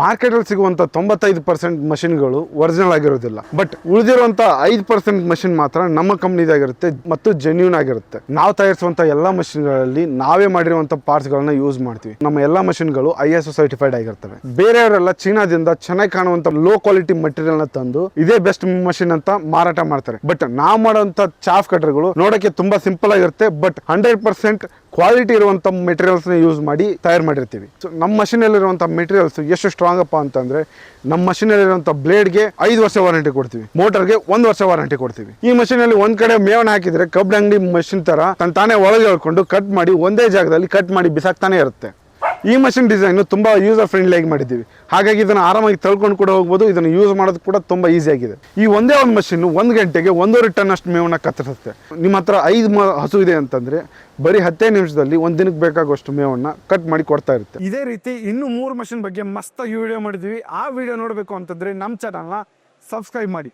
Market ಅಲ್ಲಿ ಸಿಗುವಂತ ತೊಂಬತ್ತೈದು ಪರ್ಸೆಂಟ್ ಮಷಿನ್ಗಳು ಒರಿಜಿನಲ್ ಆಗಿರೋದಿಲ್ಲ. ಬಟ್ ಉಳಿದಿರುವಂತ ಐದು ಪರ್ಸೆಂಟ್ ಮಷಿನ್ ಮಾತ್ರ ನಮ್ಮ ಕಂಪ್ನಿದಾಗಿರುತ್ತೆ ಮತ್ತು ಜೆನ್ಯೂನ್ ಆಗಿರುತ್ತೆ. ನಾವು ತಯಾರಿಸುವಂತ ಎಲ್ಲ ಮಷಿನ್ಗಳಲ್ಲಿ ನಾವೇ ಮಾಡಿರುವಂತ ಪಾರ್ಟ್ಸ್ಗಳನ್ನ ಯೂಸ್ ಮಾಡ್ತೀವಿ. ನಮ್ಮ ಎಲ್ಲ ಮಷಿನ್ಗಳು ಐ ಎಸ್ ಸರ್ಟಿಫೈಡ್ ಆಗಿರ್ತವೆ. ಬೇರೆಯವರೆಲ್ಲ ಚೀನಾದಿಂದ ಚೆನ್ನಾಗಿ ಕಾಣುವಂತ ಲೋ ಕ್ವಾಲಿಟಿ ಮಟೀರಿಯಲ್ನ ತಂದು ಇದೇ ಬೆಸ್ಟ್ ಮಷಿನ್ ಅಂತ ಮಾರಾಟ ಮಾಡ್ತಾರೆ. ಬಟ್ ನಾವು ಮಾಡುವಂತ ಚಾಫ್ ಕಟರ್ಗಳು ನೋಡಕ್ಕೆ ತುಂಬಾ ಸಿಂಪಲ್ ಆಗಿರುತ್ತೆ ಬಟ್ ಹಂಡ್ರೆಡ್ ಪರ್ಸೆಂಟ್ ಕ್ವಾಲಿಟಿ ಇರುವಂಥ ಮೆಟೀರಿಯಲ್ಸ್ನ ಯೂಸ್ ಮಾಡಿ ತಯಾರು ಮಾಡಿರ್ತೀವಿ. ಸೊ ನಮ್ಮ ಅಲ್ಲಿರುವಂತ ಮೆಟೀರಿಯಲ್ಸ್ ಎಷ್ಟು ಸ್ಟ್ರಾಂಗ್ ಅಪ್ಪ ಅಂತಂದ್ರೆ ನಮ್ಮ ಅಲ್ಲಿರುವಂತ ಬ್ಲೇಡ್ಗೆ ಐದು ವರ್ಷ ವಾರಂಟಿ ಕೊಡ್ತೀವಿ. ಮೋಟರ್ಗೆ ಒಂದು ವರ್ಷ ವಾರಂಟಿ ಕೊಡ್ತೀವಿ. ಈ machine ಒಂದು ಕಡೆ ಮೇವನ ಹಾಕಿದರೆ ಕಬ್ಬು ಅಂಗಡಿ ಮಷಿನ್ ಥರ ತಾನೇ ಒಳಗೆ ಹೇಳ್ಕೊಂಡು ಕಟ್ ಮಾಡಿ ಒಂದೇ ಜಾಗದಲ್ಲಿ ಕಟ್ ಮಾಡಿ ಬಿಸಾಕ್ತಾನೆ ಇರುತ್ತೆ. ಈ ಮಷಿನ್ ಡಿಸೈನು ತುಂಬಾ ಯೂಸರ್ ಫ್ರೆಂಡ್ಲಿ ಆಗಿ ಮಾಡಿದ್ದೀವಿ. ಹಾಗಾಗಿ ಇದನ್ನು ಆರಾಮಾಗಿ ತಳ್ಕೊಂಡು ಕೂಡ ಹೋಗ್ಬೋದು, ಇದನ್ನು ಯೂಸ್ ಮಾಡೋದು ಕೂಡ ತುಂಬಾ ಆಗಿದೆ. ಈ ಒಂದೇ ಒಂದು ಮಷಿನ್ ಒಂದು ಗಂಟೆಗೆ ಒಂದೂವರೆ ಟನ್ ಅಷ್ಟು ಮೇವನ್ನ ಕತ್ತರಿಸುತ್ತೆ. ನಿಮ್ಮ ಹತ್ರ ಐದು ಹಸು ಇದೆ ಅಂತಂದ್ರೆ ಬರೀ ಹತ್ತೇ ನಿಮಿಷದಲ್ಲಿ ಒಂದು ದಿನಕ್ಕೆ ಬೇಕಾಗುವಷ್ಟು ಮೇವನ್ನ ಕಟ್ ಮಾಡಿ ಕೊಡ್ತಾ ಇರುತ್ತೆ. ಇದೇ ರೀತಿ ಇನ್ನು ಮೂರು ಮಷಿನ್ ಬಗ್ಗೆ ಮಸ್ತಾಗಿ ವಿಡಿಯೋ ಮಾಡಿದ್ವಿ. ಆ ವಿಡಿಯೋ ನೋಡಬೇಕು ಅಂತಂದ್ರೆ ನಮ್ಮ ಚಾನಲ್ನ ಸಬ್ಸ್ಕ್ರೈಬ್ ಮಾಡಿ.